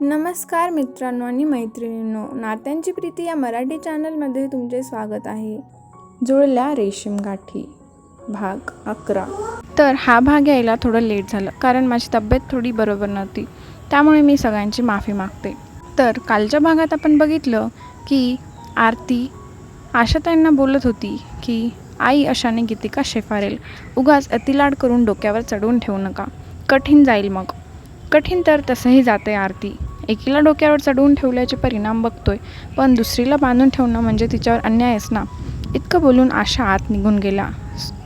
नमस्कार मित्रांनो आणि मैत्रिणींनो नात्यांची प्रीती या मराठी चॅनलमध्ये तुमचे स्वागत आहे. जुळल्या रेशीम गाठी भाग अकरा. तर हा भाग यायला थोडं लेट झालं कारण माझी तब्येत थोडी बरोबर नव्हती त्यामुळे मी सगळ्यांची माफी मागते. तर कालच्या भागात आपण बघितलं की आरती आशाताईंना बोलत होती की आई अशाने गीतिका शेफारेल. उगाच अतिलाड करून डोक्यावर चढवून ठेवू नका. कठीण जाईल मग. कठीण तर तसंही जाते आरती. एकीला डोक्यावर चढवून ठेवल्याचे परिणाम बघतोय पण दुसरीला बांधून ठेवणं म्हणजे तिच्यावर अन्यायच ना इतकं बोलून आशा आत निघून गेला.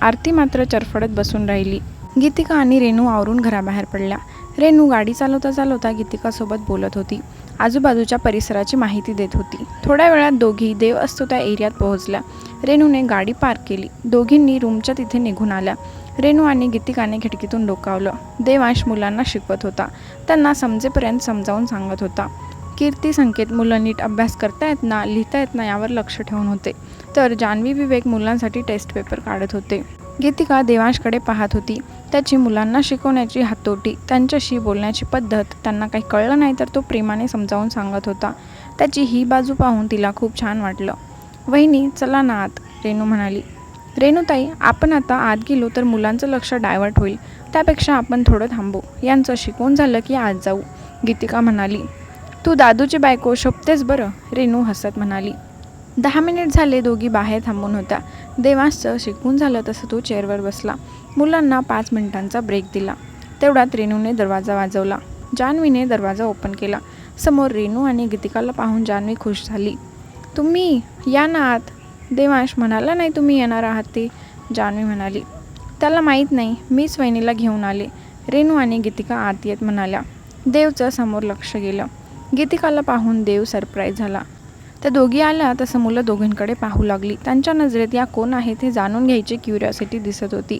आरती मात्र चरफडत बसून राहिली. गीतिका आणि रेणू आवरून घराबाहेर पडल्या. रेणू गाडी चालवता चालवता गीतिकासोबत बोलत होती. आजूबाजूच्या परिसराची माहिती देत होती. थोड्या वेळात दोघी देव असतो त्या एरियात पोहोचल्या. रेणूने गाडी पार्क केली. दोघींनी रूमच्या तिथे निघून आल्या. रेणू आणि गीतिकाने खिडकीतून डोकावलं. देवांश मुलांना शिकवत होता. त्यांना समजेपर्यंत समजावून सांगत होता. कीर्ती संकेत मुलं नीट अभ्यास करता येत ना लिहिता येत ना यावर लक्ष ठेवून होते. तर जान्हवी विवेक मुलांसाठी टेस्ट पेपर काढत होते. गीतिका देवांशकडे पाहत होती. त्याची मुलांना शिकवण्याची हातोटी त्यांच्याशी बोलण्याची पद्धत त्यांना काही कळलं नाही तर तो प्रेमाने समजावून सांगत होता. त्याची ही बाजू पाहून तिला खूप छान वाटलं. वहिनी चला ना आत रेणू म्हणाली. रेणूताई आपण आता आत गेलो तर मुलांचं लक्ष डायव्हर्ट होईल. त्यापेक्षा आपण थोडं थांबू. यांचं शिकवून झालं की आज जाऊ. गीतिका म्हणाली तू दादूची बायको शोभतेस बरं रेणू हसत म्हणाली. दहा मिनिट झाले दोघी बाहेर थांबून होत्या. देवासचं शिकवून झालं तसं तो चेअरवर बसला. मुलांना पाच मिनिटांचा ब्रेक दिला. तेवढ्यात रेणूने दरवाजा वाजवला. जान्हवीने दरवाजा ओपन केला. समोर रेणू आणि गीतिकाला पाहून जान्हवी खुश झाली. तुम्ही या ना आत. देवांश म्हणाला नाही तुम्ही येणार आहात ते जान्हवी म्हणाली. त्याला माहीत नाही मीच वहिनीला घेऊन आले. रेणू आणि गीतिका आत येत म्हणाल्या. देवचं समोर लक्ष गेलं. गीतिकाला पाहून देव सरप्राईज झाला. त्या दोघी आल्या तसं मुलं दोघींकडे पाहू लागली. त्यांच्या नजरेत या कोण आहेत हे जाणून घ्यायची क्युरिओसिटी दिसत होती.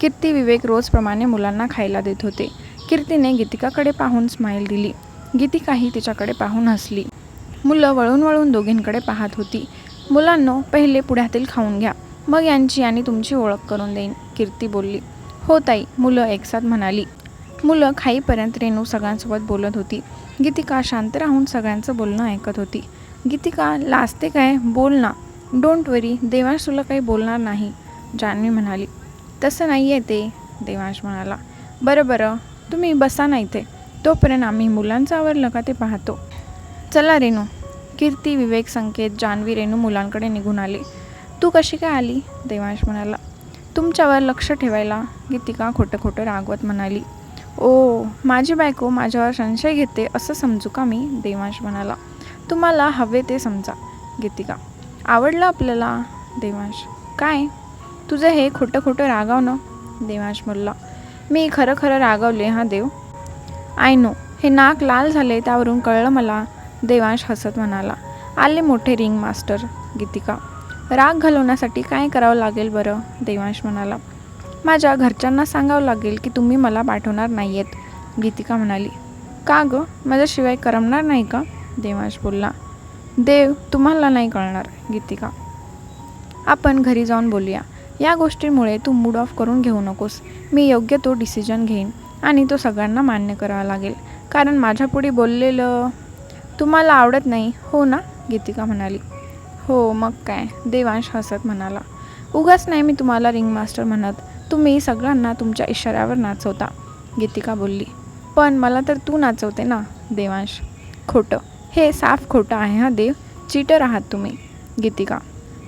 कीर्ती विवेक रोजप्रमाणे मुलांना खायला देत होते. कीर्तीने गीतिकाकडे पाहून स्माईल दिली. गीतिकाही तिच्याकडे पाहून हसली. मुलं वळून वळून दोघींकडे पाहत होती. मुलांनो पहिले पुढ्यातील खाऊन घ्या. मग यांची आणि तुमची ओळख करून देईन कीर्ती बोलली. हो ताई मुलं एकसाथ म्हणाली. मुलं खाईपर्यंत रेणू सगळ्यांसोबत बोलत होती. गीतिका शांत राहून सगळ्यांचं बोलणं ऐकत होती. गीतिका लाजते काय? बोल ना. डोंट वरी देवांश तुला काही बोलणार नाही जान्हवी म्हणाली. तसं नाही आहे ते देवांश म्हणाला. बरं बरं तुम्ही बसा ना इथे. तोपर्यंत आम्ही मुलांचं आवरलं का ते पाहतो. चला रेणू. कीर्ती विवेक संकेत जान्हवी रेणू मुलांकडे निघून आले. तू कशी काय आली? देवांश म्हणाला. तुमच्यावर लक्ष ठेवायला गीतिका खोटं खोटं रागवत म्हणाली. ओ माझी बायको माझ्यावर संशय घेते असं समजू का मी? देवांश म्हणाला. तुम्हाला हवे ते समजा गीतिका. आवडलं आपल्याला? देवांश. काय? तुझं हे खोटं खोटं रागावणं देवांश बोलला. मी खरं खरं रागवले हा देव? I know. हे नाक लाल झाले त्यावरून कळलं मला. देवांश हसत म्हणाला आले मोठे रिंग मास्टर गीतिका. राग घालवण्यासाठी काय करावं लागेल बरं? देवांश म्हणाला माझ्या घरच्यांना सांगावं लागेल की तुम्ही मला पाठवणार नाही आहेत गीतिका म्हणाली का गं? माझ्याशिवाय करमणार नाही का? देवांश बोलला देव तुम्हाला नाही कळणार. गीतिका आपण घरी जाऊन बोलूया. या गोष्टीमुळे तू मूड ऑफ करून घेऊ नकोस. मी योग्य तो डिसिजन घेईन आणि तो सगळ्यांना मान्य करावा लागेल. कारण माझ्यापुढे बोललेलं तुम्हाला आवडत नाही? हो ना? गीतिका म्हणाली. हो मग काय? देवांश हसत म्हणाला. उगाच नाही मी तुम्हाला रिंग मास्टर म्हणत. तुम्ही सगळ्यांना तुमच्या इशाऱ्यावर नाचवता. गीतिका बोलली. पण मला तर तू नाचवते ना देवांश? खोटं. हे साफ खोटं आहे हा देव. चीटर आहात तुम्ही. गीतिका.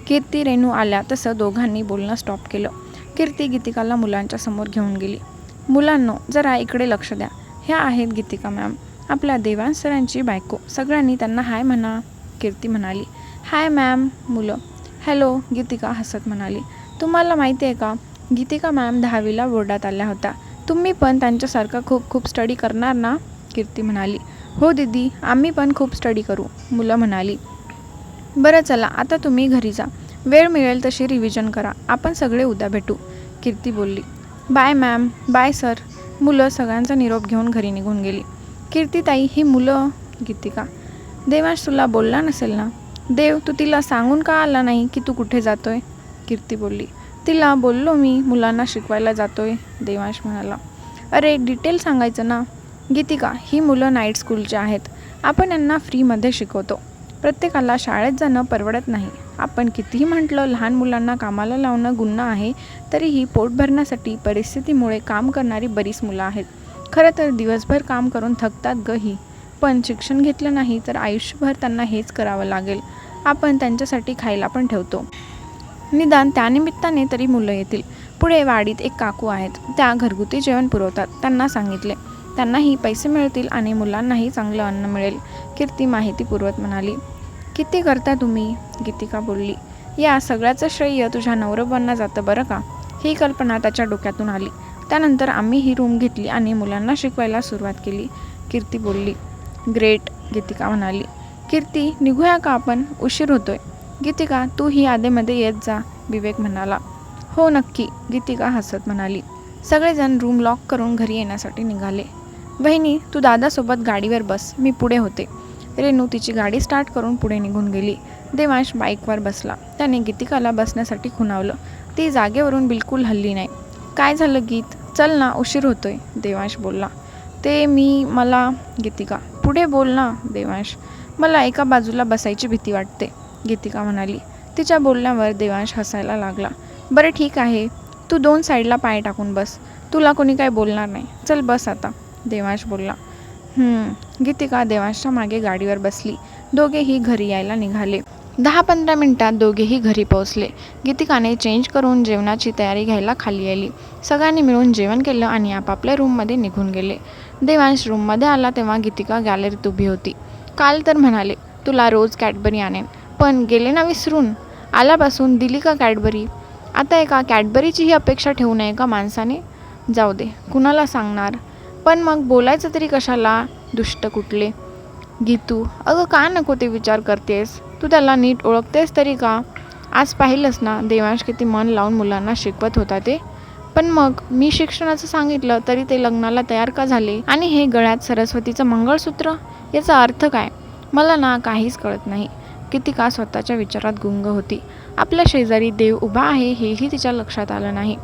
कीर्ती रेणू आल्या तसं दोघांनी बोलणं स्टॉप केलं. कीर्ती गीतिकाला मुलांच्या समोर घेऊन गेली. मुलांनो जरा इकडे लक्ष द्या. ह्या आहेत गीतिका मॅम. आपल्या देवान सरांची बायको. सगळ्यांनी त्यांना हाय म्हणा कीर्ती म्हणाली. हाय मॅम मुलं. हॅलो गीतिका हसत म्हणाली. तुम्हाला माहिती आहे का? गीतिका मॅम दहावीला बोर्डात आल्या होत्या. तुम्ही पण त्यांच्यासारखं खूप खूप स्टडी करणार ना? कीर्ती म्हणाली. हो दीदी आम्ही पण खूप स्टडी करू मुलं म्हणाली. बरं चला आता तुम्ही घरी जा. वेळ मिळेल तशी रिव्हिजन करा. आपण सगळे उद्या भेटू. कीर्ती बोलली. Bye ma'am bye sir. मुलं सगळ्यांचा निरोप घेऊन घरी निघून गेली. कीर्तीताई ही मुलं गीतिका. देवांश तुला बोलला नसेल ना? देव तू तिला सांगून का आला नाही की तू कुठे जातोय? कीर्ती बोलली. तिला बोललो मी मुलांना शिकवायला जातोय देवांश म्हणाला. अरे डिटेल सांगायचं ना? गीतिका ही मुलं नाईट स्कूलची आहेत. आपण यांना फ्रीमध्ये शिकवतो. प्रत्येकाला शाळेत जाणं परवडत नाही. आपण कितीही म्हटलं लहान मुलांना कामाला लावणं गुन्हा आहे तरीही पोट भरण्यासाठी परिस्थितीमुळे काम करणारी बरीच मुलं आहेत. खरं तर दिवसभर काम करून थकतात गही पण शिक्षण घेतलं नाही तर आयुष्यभर त्यांना हेच करावं लागेल. आपण त्यांच्यासाठी खायला पण ठेवतो. निदान त्यानिमित्ताने तरी मुलं येतील. पुढे वाडीत एक काकू आहेत. त्या घरगुती जेवण पुरवतात त्यांना सांगितले. त्यांनाही पैसे मिळतील आणि मुलांनाही चांगलं अन्न मिळेल कीर्ती माहिती पुरवत म्हणाली. किती करता तुम्ही? गीतिका बोलली. या सगळ्याचं श्रेय तुझ्या नवरबांना जातं बरं का? ही कल्पना त्याच्या डोक्यातून आली. त्यानंतर आम्ही ही रूम घेतली आणि मुलांना शिकवायला सुरुवात केली. कीर्ती बोलली ग्रेट गीतिका म्हणाली. कीर्ती निघूया का आपण? उशीर होतोय. गीतिका तू ही आधेमध्ये येत जा विवेक म्हणाला. हो नक्की गीतिका हसत म्हणाली. सगळेजण रूम लॉक करून घरी येण्यासाठी निघाले. बहिणी तू दादासोबत गाडीवर बस मी पुढे होते. रेणू तिची गाडी स्टार्ट करून पुढे निघून गेली. देवांश बाईकवर बसला. त्याने गीतिकाला बसण्यासाठी खुणावलं. ती जागेवरून बिलकुल हल्ली नाही. काय झालं गीत? चल ना उशीर होतोय देवांश बोलला. ते मी मला गीतिका. पुढे बोल ना देवांश. मला एका बाजूला बसायची भीती वाटते गीतिका म्हणाली. तिच्या बोलण्यावर देवांश हसायला लागला. बरं ठीक आहे तू दोन साईडला पाय टाकून बस. तुला कोणी काय बोलणार नाही. चल बस आता देवांश बोलला. गीतिका देवांशच्या मागे गाडीवर बसली. दोघेही घरी यायला निघाले. दहा पंधरा मिनटात दोघेही घरी पोहोचले. गीतिकाने चेंज करून जेवणाची तयारी घ्यायला खाली आली. सगळ्यांनी मिळून जेवण केलं आणि आपापल्या रूममध्ये निघून गेले. देवांश रूममध्ये आला तेव्हा गीतिका गॅलरीत उभी होती. काल तर म्हणाले तुला रोज कॅडबरी आणेन. पण गेले ना विसरून? आल्यापासून दिली का कॅडबरी? आता एका कॅडबरीचीही अपेक्षा ठेवू नये का माणसाने? जाऊ दे कुणाला सांगणार? पण मग बोलायचं तरी कशाला? दुष्ट कुठले? गीतू अगं का नको ते विचार करतेस? तू त्याला नीट ओळखतेस तरी का? आज पाहिलंस ना देवांश किती मन लावून मुलांना शिकवत होता ते. पण मग मी शिक्षणाचं सांगितलं तरी ते लग्नाला तयार का झाले? आणि हे गळ्यात सरस्वतीचं मंगळसूत्र? याचा अर्थ काय? मला ना काहीच कळत नाही. किती का स्वतःच्या विचारात गुंग होती. आपल्या शेजारी देव उभा आहे हेही तिच्या लक्षात आलं नाही.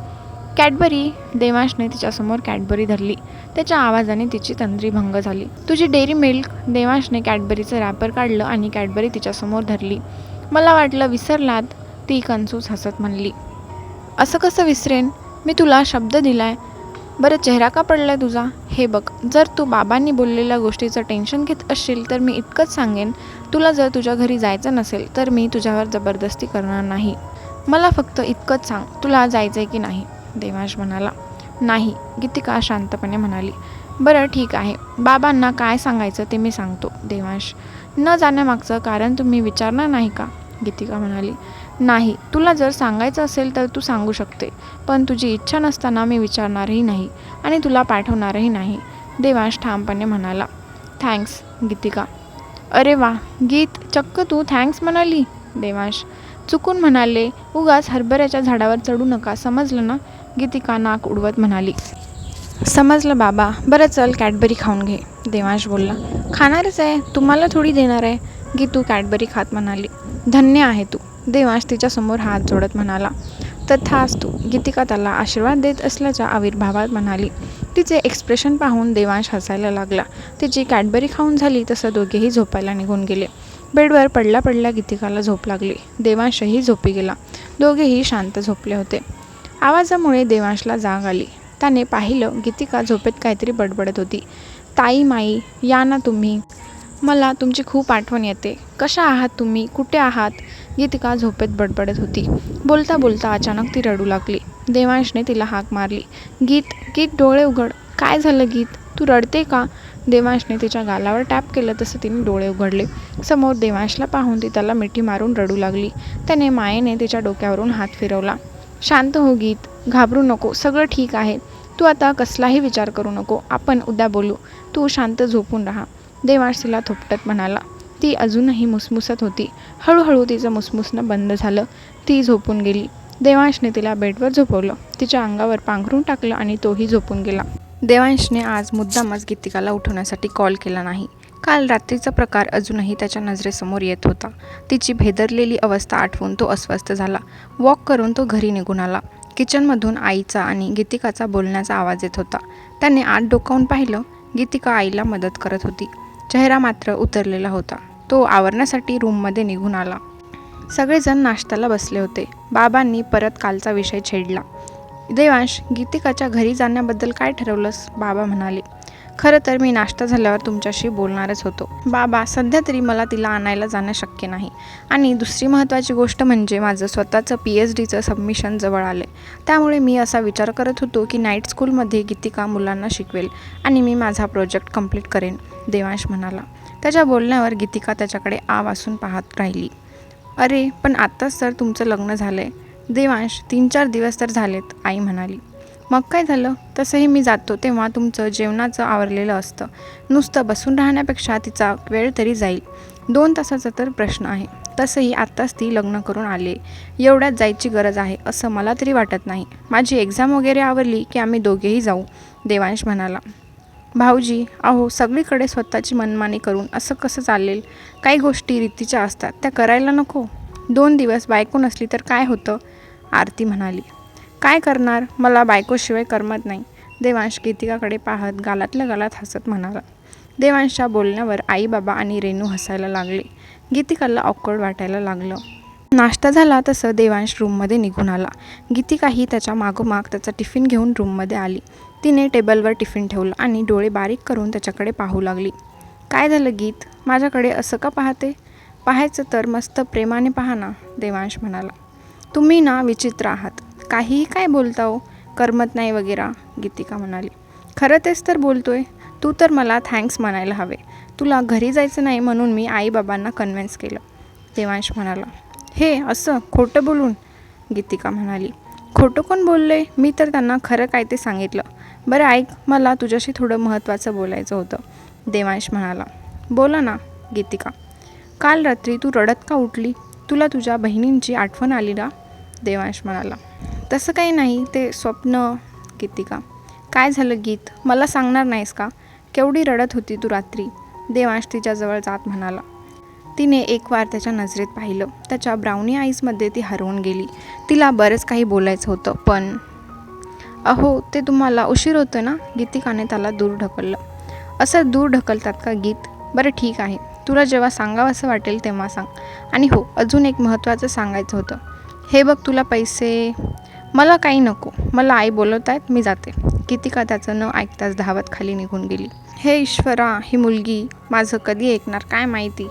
कॅडबरी देवांशने तिच्यासमोर कॅडबरी धरली. त्याच्या आवाजाने तिची तंद्री भंग झाली. तुझी डेअरी मिल्क देवांशने कॅडबरीचं रॅपर काढलं आणि कॅडबरी तिच्यासमोर धरली. मला वाटलं विसरलात ती कन्सूस हसत म्हणली. असं कसं विसरेन? मी तुला शब्द दिलाय. बरं चेहरा का पडलाय तुझा? हे बघ जर तू बाबांनी बोललेल्या गोष्टीचं टेन्शन घेत असशील तर मी इतकंच सांगेन. तुला जर तुझ्या घरी जायचं नसेल तर मी तुझ्यावर जबरदस्ती करणार नाही. मला फक्त इतकंच सांग तुला जायचं आहे की नाही? देवांश म्हणाला नाही गीतिका शांतपणे म्हणाली. बरं ठीक आहे. बाबांना काय सांगायचं ते मी सांगतो देवांश. न जाण्यामागचं कारण तुम्ही विचारणार नाही का? गीतिका म्हणाली. नाही तुला जर सांगायचं असेल तर तू सांगू शकते पण तुझी इच्छा नसताना मी विचारणारही नाही आणि तुला पाठवणारही नाही देवांश ठामपणे म्हणाला. थँक्स गीतिका. अरे वा गीत चक्क तू थँक्स म्हणाली? देवांश. चुकून म्हणाले उगाच हरभऱ्याच्या झाडावर चढू नका समजलं ना? गीतिका नाक उडवत म्हणाली समजलं बाबा बरं चल कॅडबरी खाऊन घे. देवांश बोलला खाणारच आहे तुम्हाला थोडी देणार आहे. गीतू कॅडबरी खात म्हणाली धन्य आहे तू. देवांश तिच्यासमोर हात जोडत म्हणाला तथाच तू. गीतिका त्याला आशीर्वाद देत असल्याच्या आविर्भावात म्हणाली तिचे एक्सप्रेशन पाहून देवांश हसायला लागला. तिची कॅडबरी खाऊन झाली तसं दोघेही झोपायला निघून गेले. बेडवर पडल्या पडल्या गीतिकाला झोप लागली. देवांशही झोपी गेला. दोघेही शांत झोपले होते. आवाजामुळे देवांशला जाग आली. त्याने पाहिलं गीतिका झोपेत काहीतरी बडबडत होती. ताई माई या ना तुम्ही. मला तुमची खूप आठवण येते. कशा आहात तुम्ही? कुठे आहात? गीतिका झोपेत बडबडत होती. बोलता बोलता अचानक ती रडू लागली. देवांशने तिला हाक मारली. गीत गीत डोळे उघड. काय झालं गीत? तू रडते का? देवांशने तिच्या गालावर टॅप केलं तसं तिने डोळे उघडले. समोर देवांशला पाहून ती त्याला मिठी मारून रडू लागली. त्याने मायेने तिच्या डोक्यावरून हात फिरवला. शांत हो गीत घाबरू नको सगळं ठीक आहे. तू आता कसलाही विचार करू नको आपण उद्या बोलू. तू शांत झोपून राहा. देवांश तिला थोपटत म्हणाला. ती अजूनही मुसमुसत होती. हळूहळू तिचं मुसमुसणं बंद झालं. ती झोपून गेली. देवांशने तिला बेडवर झोपवलं. तिच्या अंगावर पांघरून टाकलं आणि तोही झोपून गेला. देवांशने आज मुद्दामच गीतिकाला उठवण्यासाठी कॉल केला नाही. काल रात्रीचा प्रकार अजूनही त्याच्या नजरेसमोर येत होता. तिची भेदरलेली अवस्था आठवून तो अस्वस्थ झाला. वॉक करून तो घरी निघून आला. किचनमधून आईचा आणि गीतिकाचा बोलण्याचा आवाज येत होता. त्याने आत डोकावून पाहिलं गीतिका आईला मदत करत होती. चेहरा मात्र उतरलेला होता. तो आवरण्यासाठी रूममध्ये निघून आला. सगळेजण नाश्त्याला बसले होते. बाबांनी परत कालचा विषय छेडला. देवांश गीतिकाच्या घरी जाण्याबद्दल काय ठरवलंस? बाबा म्हणाले. खरं तर मी नाश्ता झाल्यावर तुमच्याशी बोलणारच होतो. बाबा सध्या तरी मला तिला आणायला जाणं शक्य नाही. आणि दुसरी महत्त्वाची गोष्ट म्हणजे माझं स्वतःचं पी एच डीचं सबमिशन जवळ आलं त्यामुळे मी असा विचार करत होतो की नाईट स्कूलमध्ये गीतिका मुलांना शिकवेल आणि मी माझा प्रोजेक्ट कंप्लीट करेन देवांश म्हणाला. त्याच्या बोलण्यावर गीतिका त्याच्याकडे आ वासून पाहत राहिली. अरे पण आत्ताच तर तुमचं लग्न झालं आहे देवांश तीन चार दिवस तर झालेत आई म्हणाली. मग काय झालं? तसंही मी जातो तेव्हा तुमचं जेवणाचं आवरलेलं असतं. नुसतं बसून राहण्यापेक्षा तिचा वेळ तरी जाईल. दोन तासाचा तर प्रश्न आहे. तसंही आत्ताच ती लग्न करून आले. एवढ्यात जायची गरज आहे असं मला तरी वाटत नाही. माझी एक्झाम वगैरे आवरली की आम्ही दोघेही जाऊ देवांश म्हणाला. भाऊजी अहो सगळीकडे स्वतःची मनमानी करून असं कसं चालेल? काही गोष्टी रीतीच्या असतात त्या करायला नको. दोन दिवस बायको नसली तर काय होतं? आरती म्हणाली. काय करणार? मला बायकोशिवाय करमत नाही. देवांश गीतिकाकडे पाहत गालातल्या गालात हसत म्हणाला. देवांशच्या बोलण्यावर आई बाबा आणि रेणू हसायला लागले. गीतिकाला ऑकवर्ड वाटायला लागलं. नाश्ता झाला तसं देवांश रूममध्ये निघून आला. गीतिकाही त्याच्या मागोमाग त्याचा टिफिन घेऊन रूममध्ये आली. तिने टेबलवर टिफिन ठेवलं आणि डोळे बारीक करून त्याच्याकडे पाहू लागली. काय झालं गीत? माझ्याकडे असं का पाहते? पाहायचं तर मस्त प्रेमाने पहा ना देवांश म्हणाला. तुम्ही ना विचित्र आहात. काहीही काय बोलता हो करमत नाही वगैरे गीतिका म्हणाली. खरं तेच तर बोलतोय. तू तर मला थँक्स म्हणायला हवे. तुला घरी जायचं नाही म्हणून मी आईबाबांना कन्व्हिन्स केलं. देवांश म्हणाला. हे असं खोटं बोलून? गीतिका म्हणाली. खोटं कोण बोलले? मी तर त्यांना खरं काय ते सांगितलं. बरं ऐक मला तुझ्याशी थोडं महत्त्वाचं बोलायचं होतं. देवांश म्हणाला. बोला ना गीतिका. काल रात्री तू रडत का उठली? तुला तुझ्या बहिणींची आठवण आली ना? देवांश म्हणाला. तसं काही नाही ते स्वप्न गीतिका. काय झालं गीत? मला सांगणार नाहीस का? केवढी रडत होती तू रात्री देवांश तिच्याजवळ जात म्हणाला. तिने एक वार त्याच्या नजरेत पाहिलं. त्याच्या ब्राउनी आईजमध्ये ती हरवून गेली. तिला बरंच काही बोलायचं होतं पण अहो ते तुम्हाला उशीर होतं ना? गीतिकाने त्याला दूर ढकललं. असं दूर ढकलतात का गीत? बरं ठीक आहे. तुला जेव्हा सांगावं असं वाटेल तेव्हा सांग. आणि हो अजून एक महत्त्वाचं सांगायचं होतं. हे बघ तुला पैसे मला काही नको. मला आई बोलवत आहेत मी जाते. गीतिका त्याचं न ऐकताच धावत खाली निघून गेली. हे ईश्वरा ही मुलगी माझं कधी ऐकणार काय माहिती?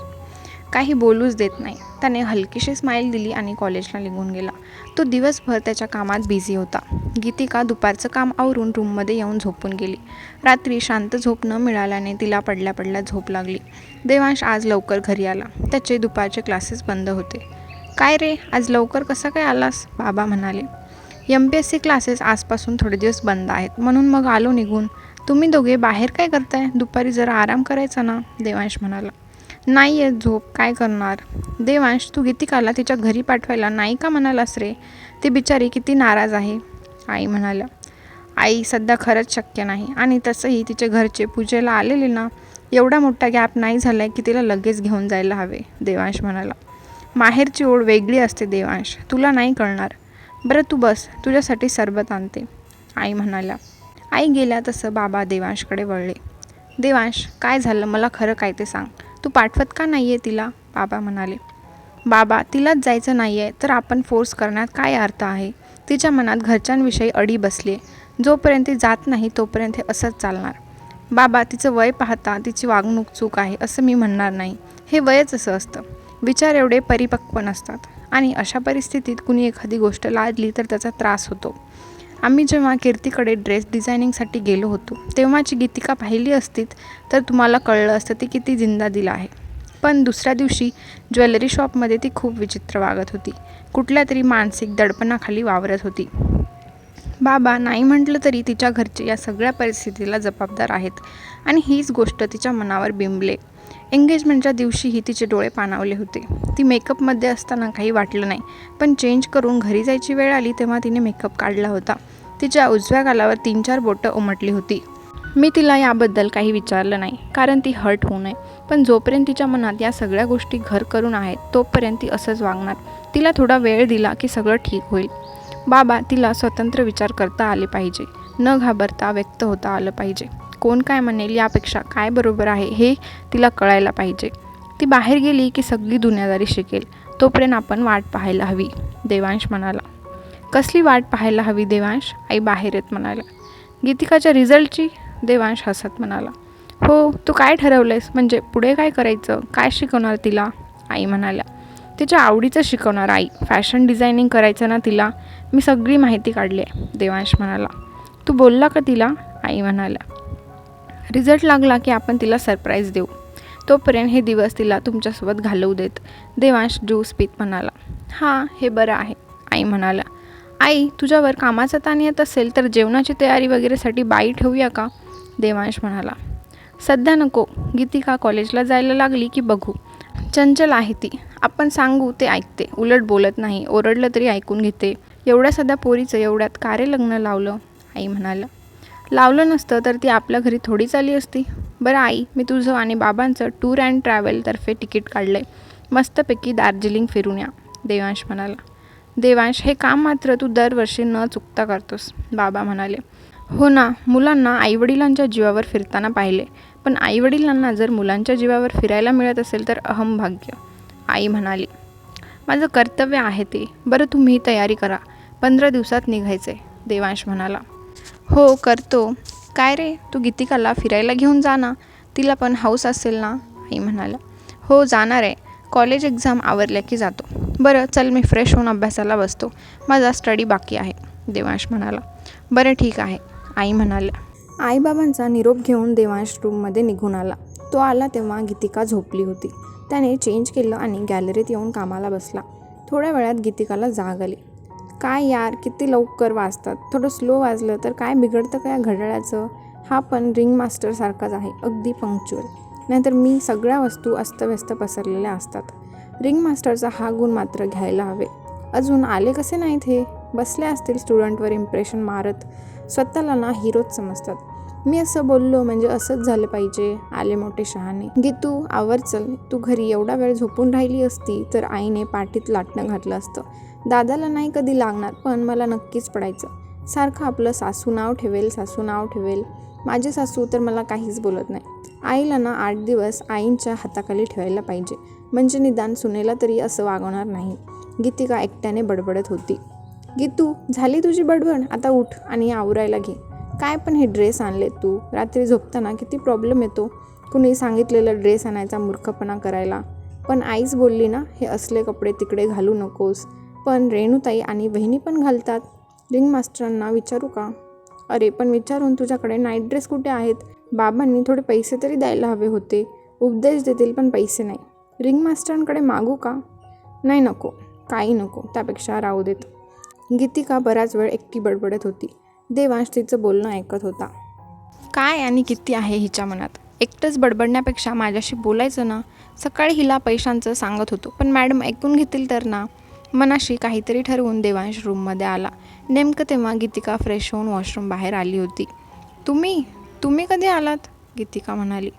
काही बोलूच देत नाही. त्याने हलकीशी स्माईल दिली आणि कॉलेजला निघून गेला. तो दिवसभर त्याच्या कामात बिझी होता. गीतिका दुपारचं काम आवरून रूममध्ये येऊन झोपून गेली. रात्री शांत झोप न मिळाल्याने तिला पडल्या पडल्या झोप लागली. देवांश आज लवकर घरी आला. त्याचे दुपारचे क्लासेस बंद होते. काय रे? आज लवकर कसा काय आलास? बाबा म्हणाले. M P S C classes आजपासून थोडे दिवस बंद आहेत. म्हणून मग आलो निघून. तुम्ही दोघे बाहेर काय करताय? दुपारी जरा आराम करायचा ना? देवांश म्हणाला. नाही आहे झोप. काय करणार? देवांश तू गीतिकाला तिच्या घरी पाठवायला नाही का म्हणालास रे? ती बिचारी किती नाराज आहे. आई म्हणाल्या. आई सध्या खरंच शक्य नाही. आणि तसंही तिचे घरचे पूजेला आलेले ना एवढा मोठा गॅप नाही झाला आहे की तिला लगेच घेऊन जायला हवे देवांश म्हणाला. माहेरची ओढ वेगळी असते देवांश. तुला नाही कळणार. बरं तू बस तुझ्यासाठी सरबत आणते. आई म्हणाल्या. आई गेल्या तसं बाबा देवांशकडे वळले. देवांश काय झालं? मला खरं काय ते सांग. तू पाठवत का नाही आहे तिला? बाबा म्हणाले. बाबा तिलाच जायचं नाही आहे तर आपण फोर्स करण्यात काय अर्थ आहे? तिच्या मनात घरच्यांविषयी अडी बसली जोपर्यंत ती जात नाही तोपर्यंत हे असंच चालणार. बाबा तिचं वय पाहता तिची वागणूक चूक आहे असं मी म्हणणार नाही. हे वयच असं असतं. विचार एवढे परिपक्व नसतात. आणि अशा परिस्थितीत कुणी एखादी गोष्ट लादली तर त्याचा त्रास होतो. आम्ही जेव्हा कीर्तीकडे ड्रेस डिझायनिंगसाठी गेलो होतो तेव्हाची गीतिका पाहिली असतीत तर तुम्हाला कळलं असतं ती किती जिंदा दिला आहे. पण दुसऱ्या दिवशी ज्वेलरी शॉपमध्ये ती खूप विचित्र वागत होती. कुठल्या तरी मानसिक दडपणाखाली वावरत होती. बाबा नाही म्हटलं तरी तिच्या घरचे या सगळ्या परिस्थितीला जबाबदार आहेत. आणि हीच गोष्ट तिच्या मनावर बिंबले. एंगेजमेंटच्या दिवशीही तिचे डोळे पाणावले होते. ती मेकअपमध्ये असताना काही वाटलं नाही. पण चेंज करून घरी जायची वेळ आली तेव्हा तिने मेकअप काढला होता. तिच्या उजव्या गालावर तीन चार बोटं उमटली होती. मी तिला याबद्दल काही विचारलं नाही कारण ती हर्ट होऊ नये. पण जोपर्यंत तिच्या मनात या सगळ्या गोष्टी घर करून आहेत तोपर्यंत ती असंच वागणार. तिला थोडा वेळ दिला की सगळं ठीक होईल. बाबा तिला स्वतंत्र विचार करता आले पाहिजे. न घाबरता व्यक्त होता आलं पाहिजे. कोण काय म्हणेल यापेक्षा काय बरोबर आहे हे तिला कळायला पाहिजे. ती बाहेर गेली की सगळी दुनियादारी शिकेल. तोपर्यंत आपण वाट पाहायला हवी देवांश म्हणाला. कसली वाट पाहायला हवी देवांश? आई बाहेर येत म्हणाला गीतिकाच्या रिझल्टची? देवांश हसत म्हणाला. हो तू काय ठरवलंयस? म्हणजे पुढे काय करायचं? काय शिकवणार तिला? आई म्हणाल्या. तिच्या आवडीचं शिकवणार आई. फॅशन डिझायनिंग करायचं ना तिला? मी सगळी माहिती काढली आहे देवांश म्हणाला. तू बोलला का तिला? आई म्हणाल्या. रिझल्ट लागला की आपण तिला सरप्राईज देऊ. तोपर्यंत हे दिवस तिला तुमच्यासोबत घालवू देत. देवांश ज्यूस पीत म्हणाला हां हे बरं आहे आई म्हणाला आई तुझ्यावर कामाचा ताण येत असेल तर जेवणाची तयारी वगैरेसाठी बाई ठेवूया का? देवांश म्हणाला. सध्या नको. गीतिका कॉलेजला जायला लागली की बघू. चंचल आहे ती. आपण सांगू ते ऐकते. उलट बोलत नाही. ओरडलं तरी ऐकून घेते. एवढ्या सध्या पोरीचं एवढ्यात कारे लग्न लावलं? आई म्हणाला लावलं नसतं तर ती आपल्या घरी थोडीच आली असती. बरं आई मी तुझं आणि बाबांचं टूर अँड ट्रॅव्हलतर्फे तिकीट काढलं आहे मस्तपैकी दार्जिलिंग फिरून या देवांश म्हणाला. देवांश हे काम मात्र तू दरवर्षी न चुकता करतोस बाबा म्हणाले. हो ना मुलांना आईवडिलांच्या जीवावर फिरताना पाहिले. पण आईवडिलांना जर मुलांच्या जीवावर फिरायला मिळत असेल तर अहम भाग्य आई म्हणाली. माझं कर्तव्य आहे ते. बरं तुम्ही तयारी करा. पंधरा दिवसात निघायचे देवांश म्हणाला. हो करतो. काय रे? तू गीतिकाला फिरायला घेऊन जा ना. तिला पण हाऊस असेल ना? आई म्हणाला. हो जाणार आहे. कॉलेज एक्झाम आवरल्या की जातो. बरं चल मी फ्रेश होऊन अभ्यासाला बसतो. माझा स्टडी बाकी आहे देवांश म्हणाला. बरं ठीक आहे आई म्हणाल्या. आईबाबांचा निरोप घेऊन देवांश रूममध्ये निघून आला. तो आला तेव्हा गीतिका झोपली होती. त्याने चेंज केलं आणि गॅलरीत येऊन कामाला बसला. थोड्या वेळात गीतिकाला जाग आली. काय यार किती लवकर वाजतात. थोडं स्लो वाजलं तर काय बिघडतं काय घड्याळाचं? हा पण रिंग मास्टरसारखाच आहे अगदी पंक्च्युअल नाहीतर मी सगळ्या वस्तू अस्तव्यस्त पसरलेल्या असतात. रिंग मास्टरचा हा गुण मात्र घ्यायला हवे. अजून आले कसे नाहीत हे? बसले असतील स्टुडंटवर इम्प्रेशन मारत. स्वतःला ना हिरोच समजतात. मी असं बोललो म्हणजे असंच झालं पाहिजे आले मोठे शहाणे. गीतू आवर चल. तू घरी एवढा वेळ झोपून राहिली असती तर आईने पाठीत लाटणं घातलं असतं. दादाला नाही कधी लागणार पण मला नक्कीच पडायचं. सारखं आपलं सासू नाव ठेवेल सासू नाव ठेवेल. माझे सासू तर मला काहीच बोलत नाही आईला ना आठ दिवस आईंच्या हाताखाली ठेवायला पाहिजे. म्हणजे निदान सुनेला तरी असं वागवणार नाही. गीतिका एकट्याने बडबडत होती. गीतू झाली तुझी बडबड? आता उठ आणि आवरायला घे. काय पण हे ड्रेस आणले तू? रात्री झोपताना किती प्रॉब्लेम येतो? कुणी सांगितलेलं ड्रेस आणायचा मूर्खपणा करायला? पण आईच बोलली ना हे असले कपडे तिकडे घालू नकोस. पण रेणूताई आणि बहिणी पण घालतात. रिंग मास्टरांना विचारू का? अरे पण विचारून तुझ्याकडे नाईट ड्रेस कुठे आहेत? बाबांनी थोडे पैसे तरी द्यायला हवे होते. उपदेश देतील पण पैसे नाही. रिंग मास्टरांकडे मागू का? नाही नको. काही नको. त्यापेक्षा राहू देत. गीतिका बराच वेळ एकटी बडबडत होती. देवांश तिचं बोलणं ऐकत होता. काय आणि किती आहे हिच्या मनात? एकटंच बडबडण्यापेक्षा माझ्याशी बोलायचं ना? सकाळी हिला पैशांचं सांगत होतो. पण मॅडम ऐकून घेतील तर ना? मनाशी काहीतरी ठरवून देवांश रूममध्ये आला. नेमकं तेव्हा गीतिका फ्रेश होऊन वॉशरूम बाहेर आली होती. तुम्ही? तुम्ही कधी आलात? गीतिका म्हणाली.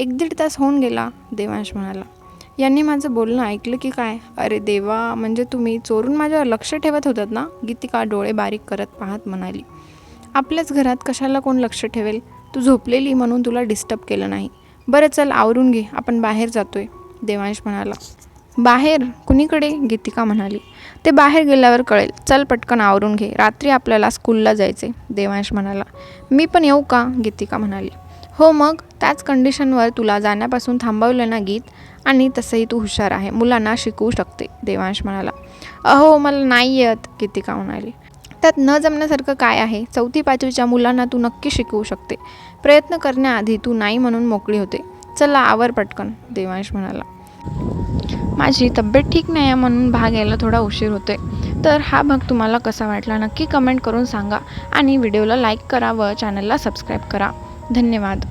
एक दीड तास होऊन गेला देवांश म्हणाला. यांनी माझं बोलणं ऐकलं की काय? अरे देवा म्हणजे तुम्ही चोरून माझ्यावर लक्ष ठेवत होतात ना? गीतिका डोळे बारीक करत पाहत म्हणाली. आपल्याच घरात कशाला कोण लक्ष ठेवेल? तू झोपलेली म्हणून तुला डिस्टर्ब केलं नाही. बरं चल आवरून घे आपण बाहेर जातोय. देवांश म्हणाला. बाहेर कुणीकडे गीतिका म्हणाली ते बाहेर गेल्यावर कळेल. चल पटकन आवरून घे. रात्री आपल्याला स्कूलला जायचे देवांश म्हणाला. मी पण येऊ का? गीतिका म्हणाली. हो मग त्याच कंडिशनवर तुला जाण्यापासून थांबवलं ना गीत? आणि तसंही तू हुशार आहे. मुलांना शिकवू शकते देवांश म्हणाला. अहो मला नाही येत गीतिका म्हणाली. त्यात न जमण्यासारखं काय आहे? चौथी पाचवीच्या मुलांना तू नक्की शिकवू शकते. प्रयत्न करण्याआधी तू नाही म्हणून मोकळी होते. चला आवर पटकन देवांश म्हणाला. माझी तब्येत ठीक नाही आहे म्हणून भाग यायला थोडा उशीर होतोय. तर हा भाग तुम्हाला कसा वाटला नक्की कमेंट करून सांगा आणि व्हिडिओला लाईक करा व चॅनलला सबस्क्राईब करा. धन्यवाद.